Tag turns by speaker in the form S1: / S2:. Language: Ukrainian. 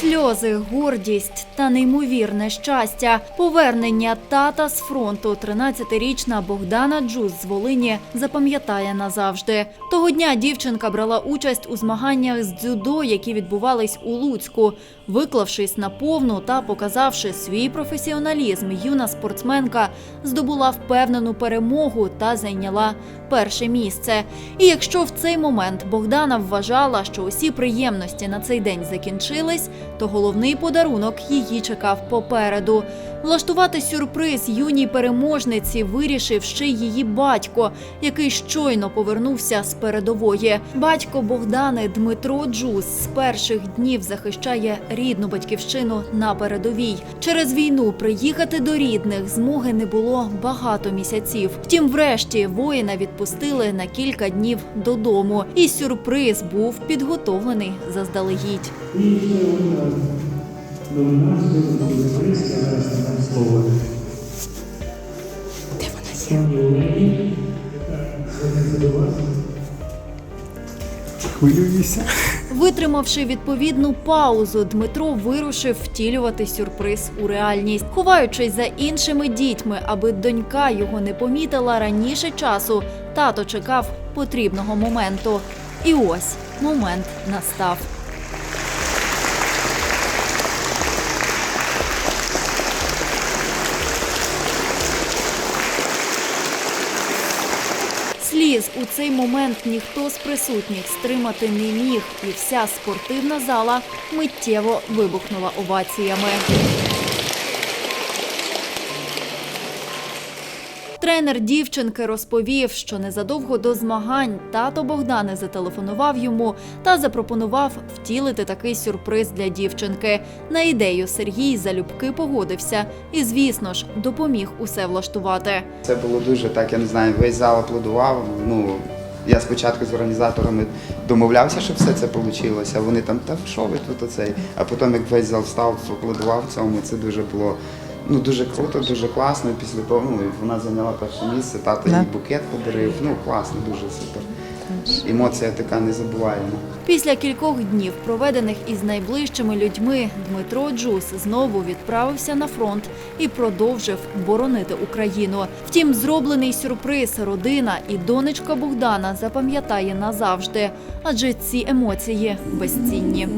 S1: Сльози, гордість та неймовірне щастя. Повернення тата з фронту 13-річна Богдана Джуз з Волині запам'ятає назавжди. Того дня дівчинка брала участь у змаганнях з дзюдо, які відбувались у Луцьку. Виклавшись на повну та показавши свій професіоналізм, юна спортсменка здобула впевнену перемогу та зайняла перше місце. І якщо в цей момент Богдана вважала, що усі приємності на цей день закінчились, то головний подарунок її чекав попереду. Влаштувати сюрприз юній переможниці вирішив ще її батько, який щойно повернувся з передової. Батько Богдани Дмитро Джус з перших днів захищає рідну батьківщину на передовій. Через війну приїхати до рідних змоги не було багато місяців. Втім, врешті воїна відпустили на кілька днів додому, і сюрприз був підготовлений заздалегідь.
S2: Хвилююся.
S1: Витримавши відповідну паузу, Дмитро вирушив втілювати сюрприз у реальність, ховаючись за іншими дітьми, аби донька його не помітила раніше часу. Тато чекав потрібного моменту. І ось момент настав. Сліз у цей момент ніхто з присутніх стримати не міг, і вся спортивна зала миттєво вибухнула оваціями. Тренер дівчинки розповів, що незадовго до змагань тато Богдани зателефонував йому та запропонував втілити такий сюрприз для дівчинки. На ідею Сергій залюбки погодився і, звісно ж, допоміг усе влаштувати.
S3: Це було дуже так, я не знаю, весь зал аплодував. Ну, я спочатку з організаторами домовлявся, щоб все це вийшло. Вони там, та що ви тут оцей? А потім, як весь зал став, аплодував цьому, це дуже було Ну дуже круто, дуже класно. Після того ну, вона зайняла перше місце, тато да. їй букет подарив. Ну класно, дуже супер. Емоція така незабуваєма.
S1: Після кількох днів, проведених із найближчими людьми, Дмитро Джус знову відправився на фронт і продовжив боронити Україну. Втім, зроблений сюрприз, родина і донечка Богдана запам'ятає назавжди, адже ці емоції безцінні.